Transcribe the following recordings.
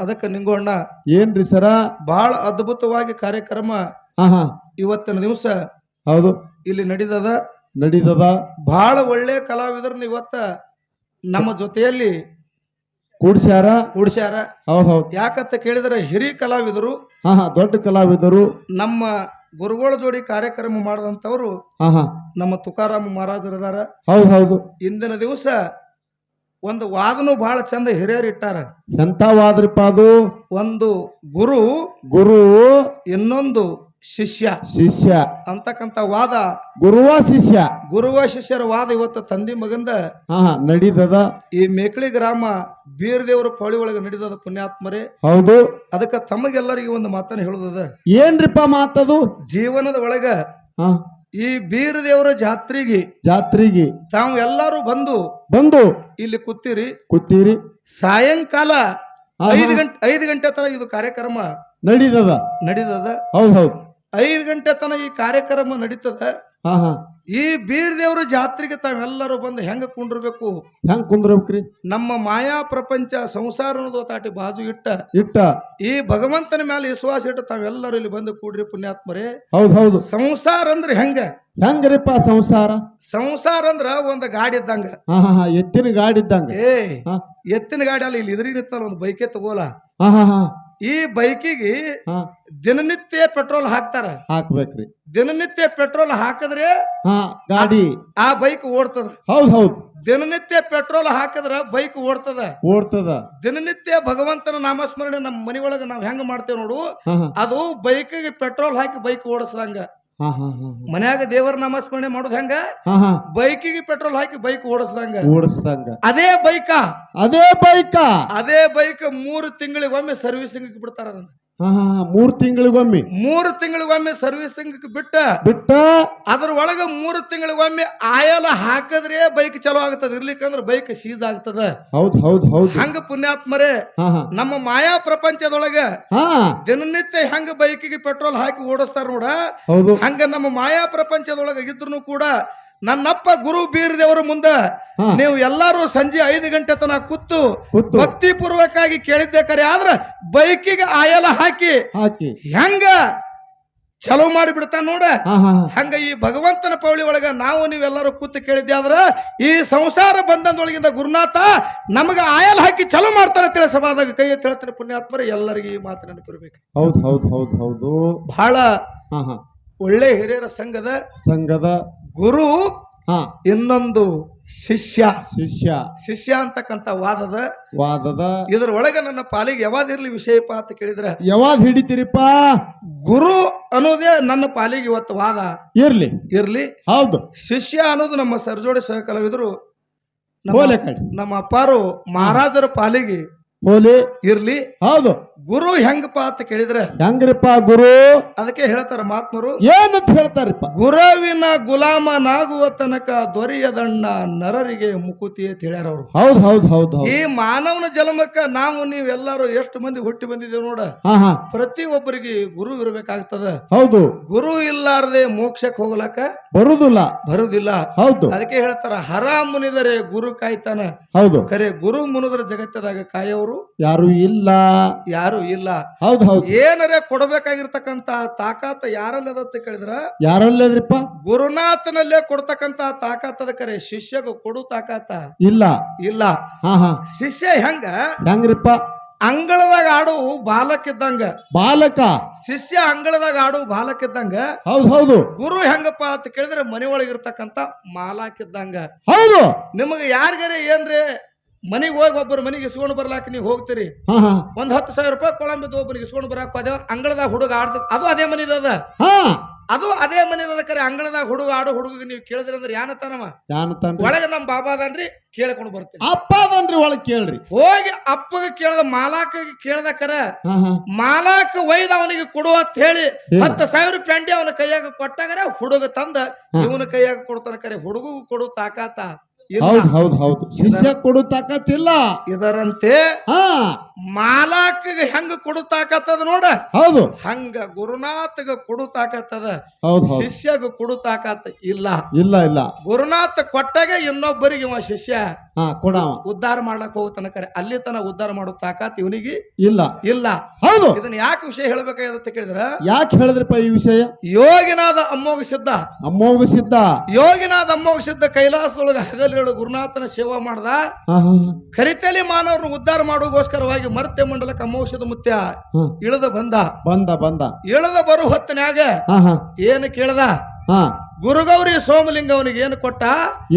ಅದಕ್ಕೆ ನಿಂಗೋಣ್ಣ ಏನ್ರಿ ಸರ? ಬಹಳ ಅದ್ಭುತವಾಗಿ ಕಾರ್ಯಕ್ರಮ ಹಾ ಹಾ ಇವತ್ತಿನ ದಿವಸ ಹೌದು. ಇಲ್ಲಿ ನಡೀತದ. ನಡೀತದ. ಬಹಳ ಒಳ್ಳೆ ಕಲಾವಿದರನ್ನ ಇವತ್ತ ನಮ್ಮ ಜೊತೆಯಲ್ಲಿ ಕೂಡ್ಸ್ಯಾರ? ಕೂಡ್ಸ್ಯಾರ. ಹೌದ್ ಹೌದ್. ಯಾಕಂತ ಕೇಳಿದ್ರೆ ಹಿರಿಯ ಕಲಾವಿದರು ಹಾ ಹಾ ದೊಡ್ಡ ಕಲಾವಿದರು. ನಮ್ಮ ಗುರುಗಳ ಜೋಡಿ ಕಾರ್ಯಕ್ರಮ ಮಾಡಿದಂಥವ್ರು ಹಾ ಹಾ ನಮ್ಮ ತುಕಾರಾಮ ಮಹಾರಾಜರದಾರ. ಹೌದು ಹೌದು. ಇಂದಿನ ದಿವಸ ಒಂದು ವಾದನು ಬಹಳ ಚಂದ ಹಿರಿಯರು ಇಟ್ಟಾರ. ಎಂತ ವಾದ್ರಿಪ್ಪ ಅದು? ಒಂದು ಗುರು ಗುರು ಇನ್ನೊಂದು ಶಿಷ್ಯ ಶಿಷ್ಯ. ಅಂತಕ್ಕಂತ ವಾದ. ಗುರುವ ಶಿಷ್ಯ. ಗುರುವ ಶಿಷ್ಯರ ವಾದ ಇವತ್ತು ತಂದಿ ಮಗಂದ. ಹಾ ನಡೀತದ. ಈ ಮೇಕಳಿ ಗ್ರಾಮ ಬೀರದೇವರ ಪೌಳಿ ಒಳಗೆ ನಡೀತದ ಪುಣ್ಯಾತ್ಮರೇ. ಹೌದು. ಅದಕ್ಕೆ ತಮಗೆಲ್ಲರಿಗೆ ಒಂದು ಮಾತನ್ನು ಹೇಳುದದ. ಏನ್ರಿಪ್ಪ ಮಾತದು? ಜೀವನದ ಒಳಗ ಹಾ. ಈ ಬೀರದೇವರ ಜಾತ್ರೆಗೆ ಜಾತ್ರೆಗೆ ತಾವು ಎಲ್ಲರೂ ಬಂದು ಬಂದು ಇಲ್ಲಿ ಕೂತಿರಿ. ಕೂತೀರಿ. ಸಾಯಂಕಾಲ ಐದು ಗಂಟೆ ಐದು ಗಂಟೆ ತನಕ ಇದು ಕಾರ್ಯಕ್ರಮ ನಡೀತದ. ನಡೀತದ. ಹೌದ್ ಹೌದ್. ಐದು ಗಂಟೆ ತನಕ ಈ ಕಾರ್ಯಕ್ರಮ ನಡೀತದ. ಹಾ ಹಾ ಈ ಬೀರದೇವರ ಜಾತ್ರೆಗೆ ತಾವೆಲ್ಲರೂ ಬಂದು ಹೆಂಗ ಕುಂಡಿರ್ಬೇಕು? ಹೆಂಗ್ ಕುಂದ್ರಬೇಕ್ರಿ? ನಮ್ಮ ಮಾಯಾ ಪ್ರಪಂಚ ಸಂಸಾರ ಅನ್ನೋದು ತಾಟಿ ಬಾಜು ಇಟ್ಟ. ಇಟ್ಟ. ಈ ಭಗವಂತನ ಮೇಲೆ ವಿಶ್ವಾಸ ಇಟ್ಟು ತಾವೆಲ್ಲರೂ ಇಲ್ಲಿ ಬಂದು ಕೂಡ್ರಿ ಪುಣ್ಯಾತ್ಮರೇ. ಹೌದ್ ಹೌದು. ಸಂಸಾರ ಅಂದ್ರೆ ಹೆಂಗ? ಹೆಂಗ್ರಿಪ್ಪ ಸಂಸಾರ? ಸಂಸಾರ ಅಂದ್ರ ಒಂದ್ ಗಾಡಿ ಇದ್ದಂಗ. ಹಾ ಹಾ ಹಾ ಎತ್ತಿನ ಗಾಡಿ ಇದ್ದಂಗ. ಏ ಹಾ. ಎತ್ತಿನ ಗಾಡಿ ಅಲ್ಲ ಇಲ್ಲಿ ಇದ್ರಿ ನಿತ್ತಲ್ಲ ಒಂದು ಬೈಕೆ ತಗೋಲ. ಹಾ ಹಾ ಹಾ. ಈ ಬೈಕಿಗೆ ದಿನನಿತ್ಯ ಪೆಟ್ರೋಲ್ ಹಾಕ್ತಾರ. ಹಾಕ್ಬೇಕ್ರಿ. ದಿನನಿತ್ಯ ಪೆಟ್ರೋಲ್ ಹಾಕಿದ್ರೆ ಗಾಡಿ. ಆ ಬೈಕ್ ಓಡ್ತದ. ಹೌದ್ ಹೌದ್. ದಿನನಿತ್ಯ ಪೆಟ್ರೋಲ್ ಹಾಕಿದ್ರ ಬೈಕ್ ಓಡ್ತದ. ಓಡ್ತದ. ದಿನನಿತ್ಯ ಭಗವಂತನ ನಾಮಸ್ಮರಣೆ ನಮ್ಮ ಮನಿಯೊಳಗ ನಾವ್ ಹೆಂಗ್ ಮಾಡ್ತೇವ್ ನೋಡು. ಅದು ಬೈಕಿಗೆ ಪೆಟ್ರೋಲ್ ಹಾಕಿ ಬೈಕ್ ಓಡಿಸ್ದಂಗ ಮನ್ಯಾಗ ದೇವರ ನಮಸ್ಮರಣೆ ಮಾಡುದ ಹೆಂಗ? ಬೈಕಿಗೆ ಪೆಟ್ರೋಲ್ ಹಾಕಿ ಬೈಕ್ ಓಡಿಸ್ದಂಗ. ಓಡಿಸ್ದಂಗ. ಅದೇ ಬೈಕ. ಅದೇ ಬೈಕ. ಅದೇ ಬೈಕ್ ಮೂರು ತಿಂಗಳಿಗೊಮ್ಮೆ ಸರ್ವಿಸಿಂಗ್ ಬಿಡ್ತಾರ ಅದನ್ನ. ಮೂರ್ ತಿಂಗಳಿಗೊಮ್ಮೆ. ಮೂರು ತಿಂಗಳಿಗೊಮ್ಮೆ ಸರ್ವಿಸಿಂಗ್ ಬಿಟ್ಟ ಬಿಟ್ಟ? ಅದ್ರ ಒಳಗ ಮೂರು ತಿಂಗಳಿಗೊಮ್ಮೆ ಆಯಲ್ ಹಾಕಿದ್ರೆ ಬೈಕ್ ಚಲೋ ಆಗ್ತದ. ಇರ್ಲಿಕ್ಕಂದ್ರ ಬೈಕ್ ಸೀಸ್ ಆಗ್ತದ. ಹೌದ್ ಹೌದ್ ಹೌದ್. ಹಂಗ ಪುಣ್ಯಾತ್ಮರೇ ನಮ್ಮ ಮಾಯಾ ಪ್ರಪಂಚದೊಳಗ ದಿನನಿತ್ಯ ಹೆಂಗ ಬೈಕಿಗೆ ಪೆಟ್ರೋಲ್ ಹಾಕಿ ಓಡಿಸ್ತಾರ ನೋಡ ಹೌದು. ಹಂಗ ನಮ್ಮ ಮಾಯಾ ಪ್ರಪಂಚದೊಳಗ ಇದ್ರು ಕೂಡ ನನ್ನಪ್ಪ ಗುರು ಬೀರದೇವರ ಮುಂದ ನೀವು ಎಲ್ಲಾರು ಸಂಜೆ ಐದು ಗಂಟೆ ತನಕ ಕೂತು ಕೂತು. ಭಕ್ತಿ ಪೂರ್ವಕವಾಗಿ ಕೇಳಿದ್ದೆ ಕರೆ. ಆದ್ರ ಬೈಕಿಗೆ ಆಯಲ ಹಾಕಿ ಹೆಂಗ ಚಲೋ ಮಾಡಿ ಬಿಡ್ತಾನ ನೋಡ ಹಂಗ ಈ ಭಗವಂತನ ಪೌಳಿ ಒಳಗ ನಾವು ನೀವೆಲ್ಲರೂ ಕೂತು ಕೇಳಿದ್ದೆ ಆದ್ರ ಈ ಸಂಸಾರ ಬಂಧನದೊಳಗಿಂದ ಗುರುನಾಥ ನಮಗ ಆಯಲ್ ಹಾಕಿ ಚಲೋ ಮಾಡ್ತಾರ ತಿಳಿಸಬಾದಾಗ ಕೈ ಎತ್ತಿ ಹೇಳ್ತಾರೆ ಪುಣ್ಯಾತ್ಮರ ಎಲ್ಲರಿಗೆ ಈ ಮಾತು ನೆನಪಿರ್ಬೇಕು. ಹೌದು ಹೌದು ಹೌದು ಹೌದು. ಬಹಳ ಒಳ್ಳೆ ಹಿರಿಯರ ಸಂಘದ ಸಂಘದ ಗುರು ಹಾ. ಇನ್ನೊಂದು ಶಿಷ್ಯ. ಶಿಷ್ಯ. ಶಿಷ್ಯ ಅಂತಕ್ಕಂತ ವಾದದ ವಾದದ. ಇದ್ರ ಒಳಗೆ ನನ್ನ ಪಾಲಿಗೆ ಯಾವಾದಿರ್ಲಿ ವಿಷಯಪ್ಪ ಅಂತ ಕೇಳಿದ್ರೆ ಯಾವಾಗ ಹಿಡಿತೀರಿಪ್ಪ? ಗುರು ಅನ್ನೋದೇ ನನ್ನ ಪಾಲಿಗೆ ಇವತ್ತು ವಾದ. ಇರ್ಲಿ. ಇರ್ಲಿ. ಹೌದು. ಶಿಷ್ಯ ಅನ್ನೋದು ನಮ್ಮ ಸರ್ಜೋಡಿ ಸಹ ಕಲಾವಿದರು ನಮ್ಮ- ಹೋಲೆ ಕಡೆ. ನಮ್ಮ ಅಪ್ಪಾರು ಮಹಾರಾಜರ ಪಾಲಿಗೆ ಹೋಲಿ. ಇರ್ಲಿ. ಹೌದು. ಗುರು ಹೆಂಗಪ್ಪ ಅಂತ ಕೇಳಿದ್ರೆ ಹೆಂಗ್ರಿಪ್ಪ ಗುರು? ಅದಕ್ಕೆ ಹೇಳ್ತಾರ ಮಹಾತ್ಮರು ಏನಂತ ಹೇಳ್ತಾರಪ್ಪ? ಗುರುವಿನ ಗುಲಾಮನಾಗುವ ತನಕ ದೊರೆಯದಣ್ಣ ನರರಿಗೆ ಮುಕುತಿ ಅಂತ ಹೇಳ್ಯಾರ ಅವರು. ಹೌದ್ ಹೌದ್ ಹೌದ್ ಹೌದ್. ಈ ಮಾನವನ ಜನ್ಮಕ್ಕ ನಾವು ನೀವೆಲ್ಲರೂ ಎಷ್ಟು ಮಂದಿ ಹುಟ್ಟಿ ಬಂದಿದ್ದೇವೆ ನೋಡ. ಹಾ ಹಾ. ಪ್ರತಿ ಒಬ್ಬರಿಗೆ ಗುರು ಇರಬೇಕಾಗ್ತದ. ಹೌದು. ಗುರು ಇಲ್ಲಾರದೆ ಮೋಕ್ಷಕ್ಕೆ ಹೋಗ್ಲಕ್ಕ ಬರುದಿಲ್ಲ. ಬರುದಿಲ್ಲ. ಹೌದು. ಅದಕ್ಕೆ ಹೇಳ್ತಾರ ಹರ ಮುನಿದರೆ ಗುರು ಕಾಯ್ತಾನ. ಹೌದು. ಕರೆ ಗುರು ಮುನಿದ್ರ ಜಗತ್ತದಾಗ ಕಾಯೋರು. ಯಾರು ಇಲ್ಲ. ಯಾರು ಇಲ್ಲ. ಹೌದು ಹೌದು. ಏನರೇ ಕೊಡಬೇಕಾಗಿರ್ತಕ್ಕಂತ ತಾಕಾತ ಯಾರಲ್ಲಿ ಅದ ಅಂತ ಕೇಳಿದ್ರ? ಯಾರಲ್ಲದ್ರಿಪ್ಪ ಗುರುನಾಥನಲ್ಲೇ ಕೊಡ್ತಕ್ಕಂತ ತಾಕಾತದ ಕರೆ. ಶಿಷ್ಯಗ ಕೊಡು ತಾಕಾತ. ಇಲ್ಲ. ಇಲ್ಲ. ಹಾ ಹಾ. ಶಿಷ್ಯ ಹೆಂಗ? ಹೆಂಗ್ರಿಪ್ಪ? ಅಂಗಳದಾಗ ಆಡು ಬಾಲಕ್ಕಿದ್ದಂಗ ಬಾಲಕ? ಶಿಷ್ಯ ಅಂಗಳದಾಗ ಆಡು ಬಾಲಕ ಇದ್ದಂಗ. ಹೌದು ಗುರು ಹೆಂಗಪ್ಪ ಅಂತ ಕೇಳಿದ್ರೆ ಮನೆ ಒಳಗಿರ್ತಕ್ಕಂತ ಮಾಲಾಕಿದ್ದಂಗ ಹೌದು. ನಿಮಗೆ ಯಾರಿಗಾರ ಏನ್ರಿ? ಮನೆಗೆ ಹೋಗಿ ಒಬ್ಬರು ಮನೆಗೆ ಇಸ್ಕೊಂಡು ಬರ್ಲಾಕ ನೀವು ಹೋಗ್ತೀರಿ. ಒಂದ್ ಹತ್ತು ಸಾವಿರ ರೂಪಾಯಿ ಕೊಳಂಬಿದ್ದು ಒಬ್ಬನಿಗೆ ಇಸ್ಕೊಂಡು ಬರಾಕ ಹೋದೇವ ಅಂಗಳದಾಗ ಹುಡುಗ ಆಡ್ತದ ಅದು ಅದೇ ಮನಿದದ ಹಾ. ಅದು ಅದೇ ಮನಿದದ ಕರೆ ಅಂಗಳದಾಗ ಹುಡುಗ ಆಡೋ ಹುಡುಗ ನೀವು ಕೇಳಿದ್ರಿ ಅಂದ್ರೆ ಯಾನತನವ ಒಳಗೆ ನಮ್ ಬಾಬಾ ಅದನ್ರಿ ಕೇಳ್ಕೊಂಡು ಬರ್ತೀನಿ. ಅಪ್ಪ ಅದನ್ರಿ ಒಳಗ್ ಕೇಳ್ರಿ. ಹೋಗಿ ಅಪ್ಪಗ ಕೇಳ್ದ ಮಾಲಾಕ ಕೇಳ್ದ ಕರ ಮಾಲಾಕ ಒಯ್ದ ಅವನಿಗೆ ಕೊಡು ಅಂತ ಹೇಳಿ? ಹತ್ತು ಸಾವಿರ ಪ್ಯಾಂಡಿ ಅವನ ಕೈಯಾಗ ಕೊಟ್ಟಾಗರೆ ಹುಡುಗ ತಂದ. ಇವನ ಕೈಯಾಗ ಕೊಡ್ತಾನ ಕರೆ ಹುಡುಗ ಕೊಡು ತಾಕಾತ. ಹೌದ್ ಹೌದ್ ಹೌದು. ಶಿಷ್ಯ ಕೊಡು ತಾಕತ್ತಿಲ್ಲ. ಇದರಂತೆ ಹಾ. ಮಾಲಾಕಗೆ ಹೆಂಗ ಕೊಡು ತಾಕತ್ತದ ನೋಡ. ಹೌದು. ಹಂಗ ಗುರುನಾಥಗ ಕೊಡು ತಾಕತ್ತದ. ಹೌದು ಶಿಷ್ಯಗ ಕೊಡು ತಾಕತ್ ಇಲ್ಲ. ಇಲ್ಲ ಇಲ್ಲ. ಗುರುನಾಥ ಕೊಟ್ಟಾಗ ಇನ್ನೊಬ್ಬರಿಗೆ ಇವ ಶಿಷ್ಯ. ಹಾ ಕೊಡವ. ಉದ್ಧಾರ ಮಾಡ್ಲಕ್ ಹೋಗ ಕರೆ ಅಲ್ಲಿ ತನ ಉದ್ಧಾರ ಮಾಡೋ ತಾಕತ್ ಇವನಿಗೆ ಇಲ್ಲ. ಇಲ್ಲ. ಹೌದು. ಇದನ್ನ ಯಾಕೆ ವಿಷಯ ಹೇಳ್ಬೇಕಾಗತ್ತ ಕೇಳಿದ್ರ? ಯಾಕೆ ಹೇಳಿದ್ರಪ್ಪ ಈ ವಿಷಯ? ಯೋಗಿನಾದ ಅಮ್ಮೋಗ ಸಿದ್ಧ. ಅಮ್ಮೋಗ ಸಿದ್ಧ. ಯೋಗಿನಾದ ಅಮ್ಮೋಗ ಸಿದ್ಧ ಕೈಲಾಸದೊಳಗ ಹಗಲಿರುಳು ಗುರುನಾಥನ ಸೇವಾ ಮಾಡ್ದ. ಕರಿತಲಿ ಮಾನವರನ್ನು ಉದ್ಧಾರ ಮಾಡೋಗೋಸ್ಕರವಾಗಿ ಮರ್ತ್ಯ ಮಂಡಲಕ್ಕೆ ಅಮೋಕ್ಷದ ಮುತ್ಯ ಇಳದ ಬಂದ. ಬಂದ ಬಂದ. ಇಳದ ಬರು ಹೊತ್ತನ್ಯಾಗ ಏನು ಕೇಳ್ದ? ಗುರುಗೌರಿ ಸೋಮಲಿಂಗ ಅವನಿಗೆ ಏನು ಕೊಟ್ಟ?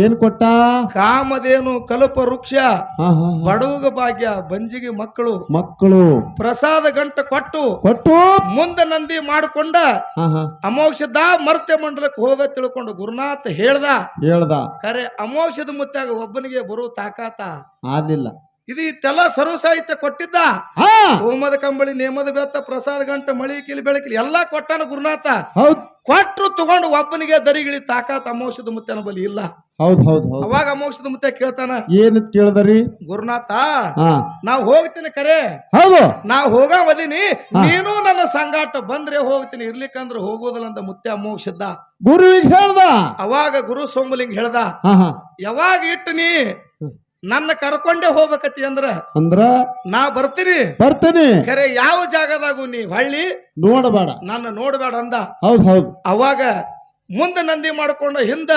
ಏನ್ ಕೊಟ್ಟ? ಕಾಮಧೇನು ಕಲ್ಪ ವೃಕ್ಷ. ಬಡವಗ ಭಾಗ್ಯ ಬಂಜಿಗೆ ಮಕ್ಕಳು ಮಕ್ಕಳು. ಪ್ರಸಾದ ಗಂಟ ಕೊಟ್ಟು ಕೊಟ್ಟು? ಮುಂದೆ ನಂದಿ ಮಾಡಿಕೊಂಡ ಅಮೋಕ್ಷದ ಮರ್ತ್ಯ ಮಂಡಲಕ್ಕೆ ಹೋಗ ತಿಳ್ಕೊಂಡು ಗುರುನಾಥ ಹೇಳ್ದ ಹೇಳ್ದ. ಕರೆ ಅಮೋಕ್ಷದ ಮುತ್ತಾಗ ಒಬ್ಬನಿಗೆ ಬರೋ ತಾಕಾತ ಆಗ್ಲಿಲ್ಲ. ಇದು ಇಷ್ಟೆಲ್ಲ ಸರ್ವ ಸಾಹಿತ್ಯ ಕೊಟ್ಟಿದ್ದ? ಹೋಮದ ಕಂಬಳಿ ನೇಮದ ಬೆತ್ತ ಪ್ರಸಾದ ಗಂಟ ಮಳಿ ಕಿಲಿ ಬೆಳಕಿಲಿ ಎಲ್ಲಾ ಕೊಟ್ಟಾನ ಗುರುನಾಥ. ಕೊಟ್ಟರು ತಗೊಂಡು ಒಬ್ಬನಿಗೆ ದರಿಗಿಳಿ ತಾಕಾತ ಅಮೋಷದ ಮುತ್ತನ ಬಲಿ ಇಲ್ಲ. ಹೌದ್ ಹೌದ್ ಹೌದ್. ಅವಾಗ ಅಮೋಷದ ಮುತ್ತೆ ಕೇಳ್ತಾನ? ಏನ್ ಕೇಳದ್ರಿ? ಗುರುನಾಥ ನಾವ್ ಹೋಗ್ತೀನಿ ಕರೆ. ಹೌದು. ನಾ ನೀನು ನನ್ನ ಸಂಗಾಟ ಬಂದ್ರೆ ಹೋಗ್ತೀನಿ. ಇರ್ಲಿಕ್ಕಂದ್ರೆ ಹೋಗೋದಿಲ್ಲ ಅಂತ ಮುತ್ತೆ ಅಮೋಷದ ಗುರುವಿಗೆ ಹೇಳ್ದ. ಅವಾಗ ಗುರು ಸೋಮಲಿಂಗ ಹೇಳ್ದ. ಯಾವಾಗ ಇಟ್ಟು ನೀ ನನ್ನ ಕರ್ಕೊಂಡೆ ಹೋಗ್ಬೇಕತಿ ಅಂದ್ರ ಅಂದ್ರ ನಾ ಬರ್ತೀನಿ. ಬರ್ತೇನೆ. ಖರೆ ಯಾವ ಜಾಗದಾಗು ನೀ ಹಳ್ಳಿ. ನೋಡಬೇಡ. ನನ್ನ ನೋಡಬೇಡ ಅಂದ. ಹೌದು ಹೌದು. ಅವಾಗ ಮುಂದೆ ನಂದಿ ಮಾಡ್ಕೊಂಡ ಹಿಂದ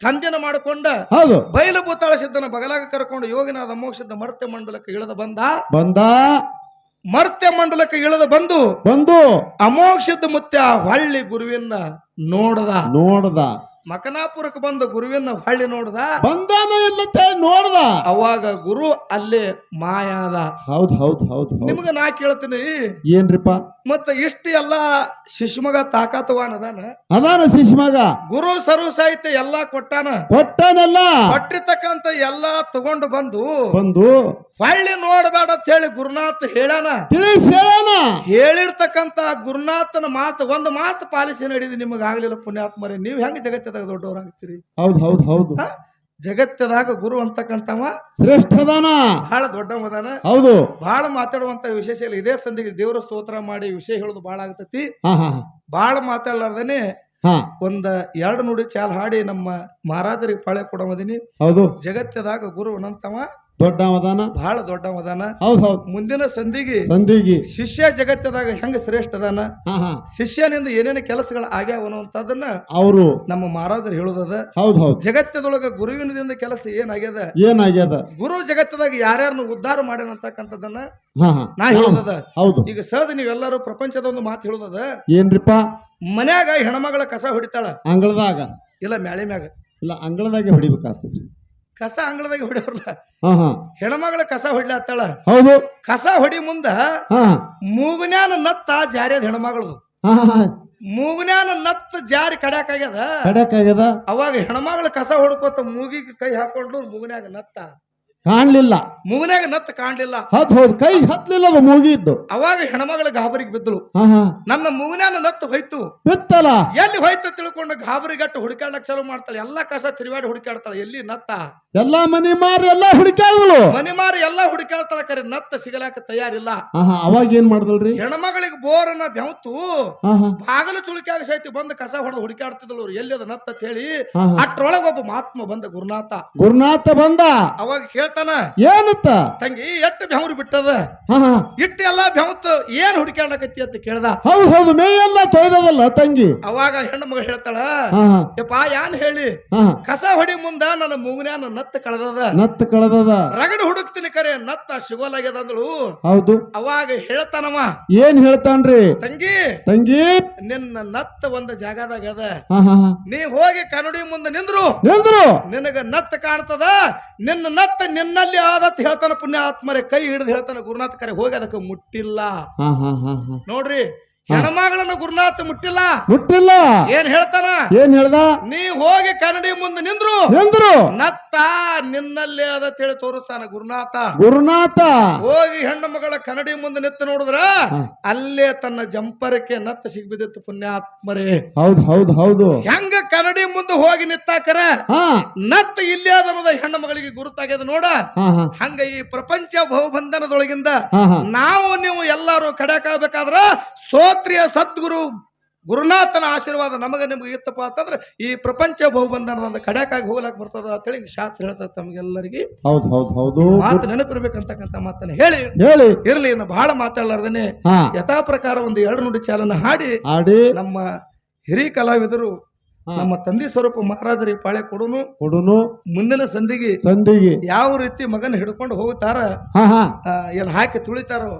ಕಂದಿನ ಮಾಡ್ಕೊಂಡ ಹೌದು. ಬಯಲು ಭೂತಾಳ ಸಿದ್ಧನ ಬಗಲಾಗ ಕರ್ಕೊಂಡು ಯೋಗಿನಾದ ಮೋಕ್ಷದ ಮರ್ತ್ಯ ಮಂಡಲಕ್ಕೆ ಇಳಿದ ಬಂದ. ಬಂದ. ಮರ್ತ್ಯ ಮಂಡಲಕ್ಕೆ ಇಳಿದ ಬಂದು ಬಂದು. ಅಮೋಕ್ಷದ ಮುತ್ಯ ಹಳ್ಳಿ ಗುರುವಿನ ನೋಡದ. ನೋಡದ. ಮಕನಾಪುರಕ್ಕೆ ಬಂದು ಗುರುವಿನ ಹಳ್ಳಿ ನೋಡದ. ಬಂದಾನ ನೋಡ್ದ ಅವಾಗ ಗುರು ಅಲ್ಲಿ ಮಾಯಾದ. ಹೌದ್ ಹೌದ್ ಹೌದ್ ಹೌದ್. ನಿಮ್ಗ ನಾ ಕೇಳ್ತೀನಿ. ಏನ್ರಿಪ್ಪ? ಮತ್ತ ಇಷ್ಟು ಎಲ್ಲಾ ಶಿಶುಮಗ ತಾಕತವಾನ್ ಅದಾನ. ಅದಾನ ಶಿಶುಮಗ ಗುರು ಸರ್ವ ಸಾಹಿತ್ಯ ಎಲ್ಲಾ ಕೊಟ್ಟಾನ. ಕೊಟ್ಟಾನಲ್ಲ? ಕೊಟ್ಟಿರ್ತಕ್ಕಂತ ಎಲ್ಲಾ ತಗೊಂಡು ಬಂದು ಬಂದು ಹೊಳ್ಳಿ ನೋಡಬೇಡ ಅಂತ ಹೇಳಿ ಗುರುನಾಥ್ ಹೇಳಾನ. ತಿಳಿಸ್ ಹೇಳಾನ. ಹೇಳಿರ್ತಕ್ಕಂತ ಗುರುನಾಥನ ಮಾತು ಒಂದು ಮಾತು ಪಾಲಿಸಿ ನಡೀದಿ ನಿಮಗಾಗ್ಲಿಲ್ಲ ಪುಣ್ಯಾತ್ಮರಿ. ಪುಣ್ಯಾತ್ಮರೇ ನೀವು ಹೆಂಗ್ ಜಗತ್ತದಾಗ ದೊಡ್ಡವರಾಗ್ತೀರಿ? ಹೌದ್ ಹೌದ್ ಹೌದು? ಜಗತ್ತದಾಗ ಗುರು ಅಂತಕ್ಕಂಥವ ಶ್ರೇಷ್ಠದಾನ. ಬಹಳ ದೊಡ್ಡವದಾನ. ಹೌದು. ಬಹಳ ಮಾತಾಡುವಂತ ವಿಶೇಷ ಇಲ್ಲ. ಇದೇ ಸಂದಿಗೆ ದೇವರ ಸ್ತೋತ್ರ ಮಾಡಿ ವಿಷಯ ಹೇಳೋದು ಬಹಳ ಆಗ್ತತಿ. ಬಹಳ ಮಾತಾಡ್ಲಾರ್ದೇನೆ ಒಂದ ಎರಡು ನುಡಿ ಚಾಲ್ ಹಾಡಿ ನಮ್ಮ ಮಹಾರಾಜರಿಗೆ ಪಾಳೆ ಕೊಡೋದಿನಿ ಹೌದು. ಜಗತ್ತದಾಗ ಗುರು ದೊಡ್ಡವದಾನ? ಬಹಳ ದೊಡ್ಡವದಾನ. ಹೌದ್ ಹೌದ್. ಮುಂದಿನ ಸಂಧಿಗೆ ಸಂಧಿಗೆ. ಶಿಷ್ಯ ಜಗತ್ತದಾಗ ಹೆಂಗ ಶ್ರೇಷ್ಠ ಅದಾನ ಶಿಷ್ಯನಿಂದ ಏನೇನು ಕೆಲಸಗಳು ಆಗ್ಯಾವ ಅನ್ನುವಂಥದ್ದನ್ನ ಅವರು. ನಮ್ಮ ಮಹಾರಾಜರು ಹೇಳುದದ. ಹೌದ್ ಹೌದ್. ಜಗತ್ತದೊಳಗ ಗುರುವಿನದಿಂದ ಕೆಲಸ ಏನಾಗ್ಯದ? ಏನಾಗ್ಯದ? ಗುರು ಜಗತ್ತದಾಗ ಯಾರ್ಯಾರನ್ನು ಉದ್ಧಾರ ಮಾಡ್ಯಾನ ಅಂತಕ್ಕಂಥದ್ದನ್ನ ಹಾ ಹಾ. ನಾ ಹೇಳುದದ. ಹೌದು. ಈಗ ಸಹಜ ನೀವೆಲ್ಲರೂ ಪ್ರಪಂಚದ ಒಂದು ಮಾತು ಹೇಳುದದ. ಏನ್ರಿಪ್ಪ ಮನ್ಯಾಗ ಹೆಣ್ಮಗಳ ಕಸ ಹೊಡಿತಾಳ. ಅಂಗಳದಾಗ. ಇಲ್ಲ ಮ್ಯಾಳಿ ಮ್ಯಾಗ. ಇಲ್ಲ ಅಂಗಳದಾಗೆ ಹೊಡಿಬೇಕಾಗ್ತದೆ. ಕಸ ಅಂಗಳದಾಗ ಹೊಡೆಯವ್ರಲ್ಲ ಹೆಣ್ಮಗಳ ಕಸ ಹೊಡ್ಲಾತ್ತಾಳ ಹೌದು. ಕಸ ಹೊಡಿ ಮುಂದ ಮೂಗನ್ಯಾನ ನತ್ತ ಜಾರಿಯದ ಹೆಣ್ಮಗಳದು. ಮೂಗನ್ಯಾನ ನತ್ತ ಜಾರಿ ಕಡ್ಯಾಕಾಗ್ಯದ. ಕಡಕ್ಕಾಗ್ಯದ ಅವಾಗ ಹೆಣ್ಮಗಳ ಕಸ ಹೊಡ್ಕೋತ ಮೂಗಿಗೆ ಕೈ ಹಾಕೊಂಡು ಮೂಗನ್ಯಾಗ ನತ್ತ. ಕಾಣ್ಲಿಲ್ಲ. ಮೂಗಿನಾಗ ನತ್ತ ಕಾಣ್ಲಿಲ್ಲ. ಹತ್ ಹೋದ್ ಕೈ ಹತ್ಲಿಲ್ಲ ಅದು ಮೂಗಿದ್ದು. ಅವಾಗ ಹೆಣ್ಮಗಳ ಗಾಬರಿಗೆ ಬಿದ್ದಳು. ಹಾ ಹಾ. ನನ್ನ ಮೂಗನ್ಯಾನ ನತ್ತು ಹೋಯ್ತು. ಬಿತ್ತಲ್ಲ ಎಲ್ಲಿ ಹೋಯ್ತು ತಿಳ್ಕೊಂಡು ಗಾಬರಿಗಟ್ಟು ಹುಡುಕಾಡಕ್ ಚಾಲು ಮಾಡ್ತಾಳೆ. ಎಲ್ಲಾ ಕಸ ತಿರುವಾಡಿ ಹುಡುಕಾಡ್ತಾಳೆ ಎಲ್ಲಿ ನತ್ತ? ಎಲ್ಲಾ ಮನಿ ಮಾರಿ ಎಲ್ಲಾ ಹುಡುಕಾಡಿದಳು ಮನೆ ಮಾರಿ ಎಲ್ಲಾ ಹುಡುಕಾಡ್ತಾಳೆ ಕರೆ ನತ್ತ ಸಿಗಲಾಕ ತಯಾರಿಲ್ಲ. ಹಾ ಹಾ. ಅವಾಗ ಏನ್ ಮಾಡ್ದಲ್ರಿ? ಹೆಣಮಗಳಿಗೆ ಬೋರ್ ಅನ್ನ ಹಾ ಹಾ. ಬಾಗಲ ಸೈತಿ ಬಂದ ಬಂದು ಕಸ ಹೊಡೆದು ಹುಡುಕಾಡ್ತಿದ್ಳು ಎಲ್ಲಿ ಅದ ನತ್ತ ಅಂತ ಹೇಳಿ ಹಾ ಹಾ. ಅಟ್ರೊಳಗ ಒಬ್ಬ ಮಹಾತ್ಮ ಬಂದ ಗುರುನಾಥ. ಗುರುನಾಥ ಬಂದ. ಅವಾಗ ಕೇಳ್ತಾನ ಏನತ್ತ ತಂಗಿ ಎಷ್ಟು ಬೆವರು ಬಿಟ್ಟದ? ಇಟ್ಟು ಎಲ್ಲಾ ಬೆವತ್ತು ಏನ್ ಹುಡುಕಾಡಕತ್ತಿ ಅಂತ ಕೇಳ್ದ. ಹೌದ್ ಹೌದು ಮೇಯೆಲ್ಲ ತೊಯ್ದದಲ್ಲ ತಂಗಿ? ಅವಾಗ ಹೆಣ್ಣು ಮಗ ಹೇಳ್ತಾಳ ಯಪ್ಪ ಯಾನ್ ಹೇಳಿ? ಕಸ ಹೊಡಿ ಮುಂದ ನನ್ನ ಮೂಗನ ನತ್ತ ಕಳೆದದ. ನತ್ತ ಕಳೆದದ. ರಗಡ ಹುಡುಕ್ತೀನಿ ಕರೆ ನತ್ತ ಸಿಗೋಲಾಗ್ಯದ ಅಂದಳು. ಹೌದು. ಅವಾಗ ಹೇಳ್ತಾನವ ಏನ್ ಹೇಳ್ತಾನ್ರಿ? ತಂಗಿ ತಂಗಿ? ನಿನ್ನ ನತ್ತ ಒಂದ ಜಾಗದಾಗ ಅದ. ನೀ ಹೋಗಿ ಕನ್ನಡಿ ಮುಂದೆ ನಿಂದ್ರು. ನಿಂದ್ರು? ನಿನಗ ನತ್ತ ಕಾಣ್ತದ ನಿನ್ನ ನತ್ತ ನಿನ್ನಲ್ಲಿ ಆದತ್ ಹೇಳ್ತಾನ ಪುಣ್ಯ ಆತ್ಮರೆ ಕೈ ಹಿಡಿದು ಹೇಳ್ತಾನ ಗುರುನಾಥ ಕರೆ ಹೋಗಿ ಅದಕ್ಕೆ ಮುಟ್ಟಿಲ್ಲ. ನೋಡ್ರಿ ಹೆಣ್ಮಗಳನ್ನ ಗುರುನಾಥ ಮುಟ್ಟಿಲ್ಲ. ಮುಟ್ಟಿಲ್ಲ. ಏನ್ ಹೇಳ್ತಾನ? ಏನ್ ಹೇಳ್ದ? ನೀ ಹೋಗಿ ಕನ್ನಡಿ ಮುಂದೆ ನಿಂದ್ರು. ನಿಂದ್ರು. ನತ್ತ ನಿನ್ನಲ್ಲೇ ಅದ ತಿಳಿ ತೋರಿಸ್ತಾನ ಗುರುನಾಥ. ಗುರುನಾಥ. ಹೋಗಿ ಹೆಣ್ಣು ಮಗಳ ಕನ್ನಡಿ ಮುಂದೆ ನಿತ್ತ ನೋಡಿದ್ರ ಅಲ್ಲೇ ತನ್ನ ಜಂಪರಕ್ಕೆ ನತ್ತ ಸಿಗ್ಬಿದ್ದಿತ್ತು ಪುಣ್ಯಾತ್ಮರೇ. ಹೌದು ಹೌದು ಹೌದು. ಹೆಂಗ ಕನ್ನಡಿ ಮುಂದೆ ಹೋಗಿ ನಿತ್ತಾಕರ ನತ್ತ ಇಲ್ಲೇ ಅದ ಅನ್ನೋದ ಹೆಣ್ಣು ಮಗಳಿಗೆ ಗುರುತಾಗ್ಯದ ನೋಡ. ಹಂಗ ಈ ಪ್ರಪಂಚ ಬಹುಬಂಧನದೊಳಗಿಂದ ನಾವು ನೀವು ಎಲ್ಲರೂ ಕಡೆಕಾಗಬೇಕಾದ್ರ ಸ್ತೋತ್ರಿಯ ಸದ್ಗುರು ಗುರುನಾಥನ ಆಶೀರ್ವಾದ ನಮಗೆ ನಿಮ್ಗೆ ಇತ್ತಪ್ಪ ಅಂತಂದ್ರೆ ಈ ಪ್ರಪಂಚ ಬಹುಬಂಧನದ ಕಡೆಕಾಗಿ ಹೋಗ್ಲಾಕ್ ಬರ್ತದ ಅಂತೇಳಿ ಹೇಳಿ ಶಾಸ್ತ್ರ ಹೇಳ್ತದೆ ತಮಗೆಲ್ಲರಿಗೆ. ಹೌದು ಹೌದು ಹೌದು. ಮಾತು ನೆನಪಿರ್ಬೇಕಂತಕ್ಕಂಥ ಮಾತನ್ನ ಹೇಳಿ. ಹೇಳಿ. ಇರ್ಲಿ ಇನ್ನು ಬಹಳ ಮಾತಾಡಲಾರ್ದೇನೆ. ಯಥಾ ಪ್ರಕಾರ ಒಂದು ಎರಡು ನುಡಿ ಚಾಲನ ಹಾಡಿ. ಹಾಡಿ. ನಮ್ಮ ಹಿರಿಯ ಕಲಾವಿದರು ನಮ್ಮ ತಂದೆ ಸ್ವರೂಪ ಮಹಾರಾಜರಿಗೆ ಪಾಳೆ ಕೊಡುನು. ಕೊಡುನು. ಮುಂದಿನ ಸಂಧಿಗೆ ಸಂದಿಗೆ. ಯಾವ ರೀತಿ ಮಗನ ಹಿಡ್ಕೊಂಡು ಹೋಗ್ತಾರ ಏನ್ ಹಾಕಿ ತುಳಿತಾರೋ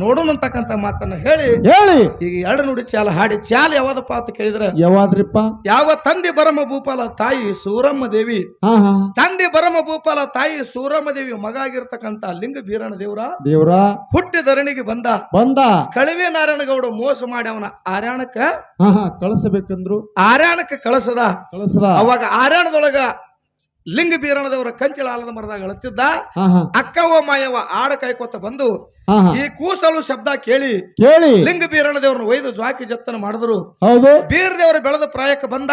ನೋಡೋಣ ಅಂತಕ್ಕಂತ ಮಾತನ್ನ ಹೇಳಿ. ಹೇಳಿ. ಈಗ ಎರಡು ನುಡಿ ಚಾಲ ಹಾಡಿ. ಚಾಲ ಯಾವ್ದಪ್ಪ ಅಂತ ಕೇಳಿದ್ರೆ ಯಾವಾದ್ರಿಪ್ಪ? ಯಾವ ತಂದೆ ಬರಮ ಭೂಪಾಲ ತಾಯಿ ಸೂರಮ್ಮ ದೇವಿ. ತಂದೆ ಬರಮ ಭೂಪಾಲ ತಾಯಿ ಸೂರಮ್ಮ ದೇವಿ ಮಗ ಆಗಿರ್ತಕ್ಕಂತ ಲಿಂಗ ಬೀರಣ ದೇವರ ದೇವ್ರ. ಹುಟ್ಟಿ ಧರಣಿಗೆ ಬಂದ. ಬಂದ. ಕಳಿವೆ ನಾರಾಯಣಗೌಡ ಮೋಸ ಮಾಡಿ ಅವನ ಆರ್ಯಾಣಕ್ಕ ಕಳಿಸಬೇಕಂದ್ರು. ಆರ್ಯಾಣಕ್ಕೆ ಕಳಸದ. ಕಳಸದ. ಅವಾಗ ಆರ್ಯಾಣದೊಳಗ ಲಿಂಗ ಬೀರಣದವರ ಕಂಚಿಳ ಆಲದ ಮರದಾಗ ಅಳತಿದ್ದ ಅಕ್ಕವ ಮಾಯವ ಆಡ ಕಾಯ್ಕೋತ ಬಂದು ಈ ಕೂಸಲು ಶಬ್ದ ಕೇಳಿ ಕೇಳಿ. ಲಿಂಗ ಬೀರಣ ದೇವ್ರನ್ನ ಒಯ್ದು ಜ್ವಾಕಿ ಜತ್ತನ ಮಾಡಿದ್ರು. ಹೌದು. ಬೀರ ದೇವರ ಬೆಳೆದ ಪ್ರಾಯಕ್ಕೆ ಬಂದ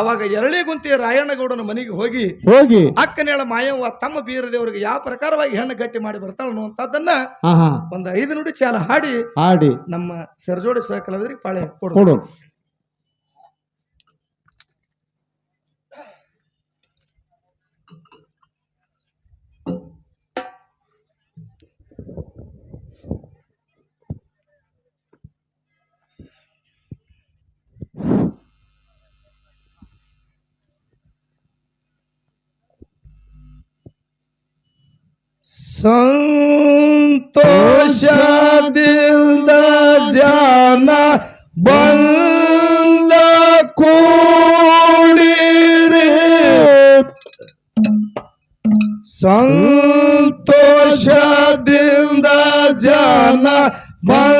ಅವಾಗ ಎರಳಿ ಗುಂತಿ ಎರಳಿಗುಂತಿ ರಾಯಣ್ಣಗೌಡನ ಮನೆಗೆ ಹೋಗಿ ಹೋಗಿ. ಅಕ್ಕನೇಳ ಮಾಯವ್ವ ತಮ್ಮ ಬೀರದೇವರಿಗೆ ಯಾವ ಪ್ರಕಾರವಾಗಿ ಹೆಣ್ಣು ಗಟ್ಟಿ ಮಾಡಿ ಬರ್ತಾಳ ಅನ್ನುವಂಥದ್ದನ್ನ ಒಂದ್ ಐದು ನುಡಿ ಚಾಲ ಹಾಡಿ ಹಾಡಿ. ನಮ್ಮ ಸರಜೋಡಿ ಸಹ ಕಲಾವಿದರಿಗೆ ಪಾಳೆ ಕೊಡು. ಸಂತೋಷದಿಂದ ಜನ ಬಂದ ಕೂಡಿರಿ. ಸಂತೋಷದಿಂದ ಜನ ಬಂದ